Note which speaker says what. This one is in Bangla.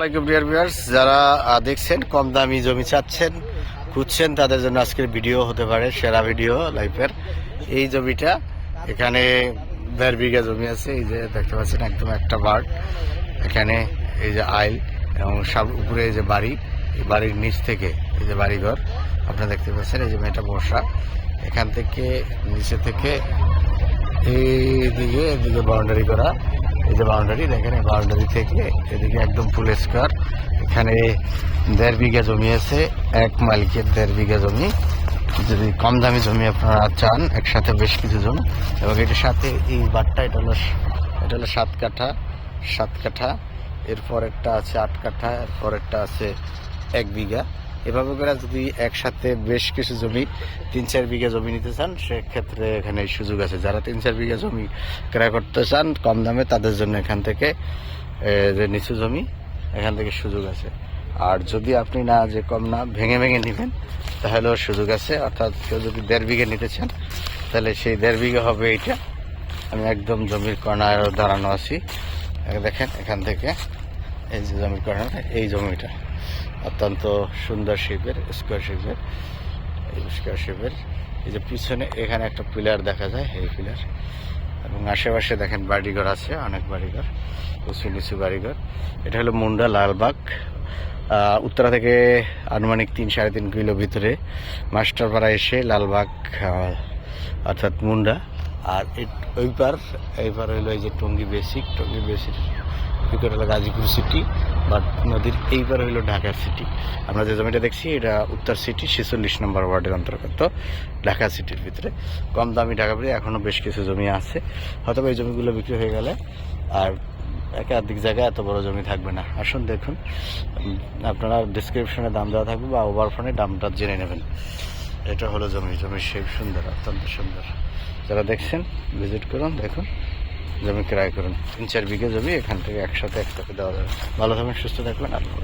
Speaker 1: আসসালামাইকুম ডিয়ার ভিউয়ার্স যারা দেখছেন, কম দামি জমি চাচ্ছেন, খুঁজছেন, তাদের জন্য আজকের ভিডিও হতে পারে, সেরা ভিডিও লাইফের এই জমিটা, এখানে দেড় বিঘা জমি আছে, এই যে দেখতে পাচ্ছেন, একদম একটা বার্ড এখানে এই যে আইল, এবং সব উপরে এই যে বাড়ি, এই বাড়ির নিচ থেকে এই যে বাড়িঘর, আপনারা দেখতে পাচ্ছেন, এই যে মেয়েটা বর্ষা এখান থেকে, নিচে থেকে এইদিকে এদিকে বাউন্ডারি করা। এই যে বাউন্ডারি, দেখেন এই বাউন্ডারি থেকে এদিকে একদম ফুল স্কোয়ার এখানে দেড় বিঘা জমি আছে, এক মালিকের দেড় বিঘা জমি। যদি কম দামি জমি আপনারা চান, একসাথে বেশ কিছু জমি এবং এটার সাথে এই বাটটা এটা হলো এটা হলো সাত কাঠা সাত কাঠা। এরপর একটা আছে আট কাঠা, এরপর একটা আছে এক বিঘা। এভাবে করে যদি একসাথে বেশ কিছু জমি, তিন চার বিঘা জমি নিতে চান, সেক্ষেত্রে এখানে সুযোগ আছে। যারা তিন চার বিঘা জমি ক্রয় করতে চান, কম দামে তাদের জন্য এখান থেকে যে নিচু জমি, এখান থেকে সুযোগ আছে। আর যদি আপনি না, যে কম না, ভেঙে ভেঙে নেবেন, তাহলেও সুযোগ আছে। অর্থাৎ কেউ যদি দেড় বিঘা নিতে চান, তাহলে সেই দেড় বিঘা হবে এইটা। আমি একদম জমির কর্নার দাঁড়ানো আছি। দেখেন এখান থেকে, এই যে জমির কর্নার এই জমিটা। অত্যন্ত সুন্দর শেপের স্কোয়ার শেপের স্কোয়ার শেপের এই যে পিছনে, এখানে একটা পিলার দেখা যায়, এই পিলার। এবং আশেপাশে দেখেন বাড়িঘর আছে, অনেক বাড়িঘর, উঁচু নিচু বাড়িঘর। এটা হলো মুন্ডা লালবাগ। উত্তরা থেকে আনুমানিক তিন সাড়ে তিন কিলো ভিতরে মাস্টারপাড়া এসে লালবাগ অর্থাৎ মুন্ডা। আর ওই পার, এই পার হইল এই যে টঙ্গী বেসিক টঙ্গী বেসিক। ভিতরে হলো গাজীপুর সিটি বা নদীর এইবার হলো ঢাকা সিটি আমরা যে জমিটা দেখছি, এটা উত্তর সিটি ছেচল্লিশ নম্বর ওয়ার্ডের অন্তর্গত ঢাকা সিটির ভিতরে। কম দামি ঢাকা ভিতরে এখনও বেশ কিছু জমি আছে। হয়তো এই জমিগুলো বিক্রি হয়ে গেলে আর একাধিক জায়গায় এত বড় জমি থাকবে না। আসুন দেখুন আপনারা ডিসক্রিপশনে দাম দেওয়া থাকবে বা ওভার ফোনে দামটা জেনে নেবেন। এটা হলো জমি জমির শেপ সুন্দর, অত্যন্ত সুন্দর। যারা দেখছেন ভিজিট করুন, দেখুন। জমি ক্রয় করুন তিন চার বিঘে জমি এখান থেকে একসাথে একসাথে দেওয়া যাবে ভালো থাকবেন, সুস্থ থাকবেন, আল্লাহ।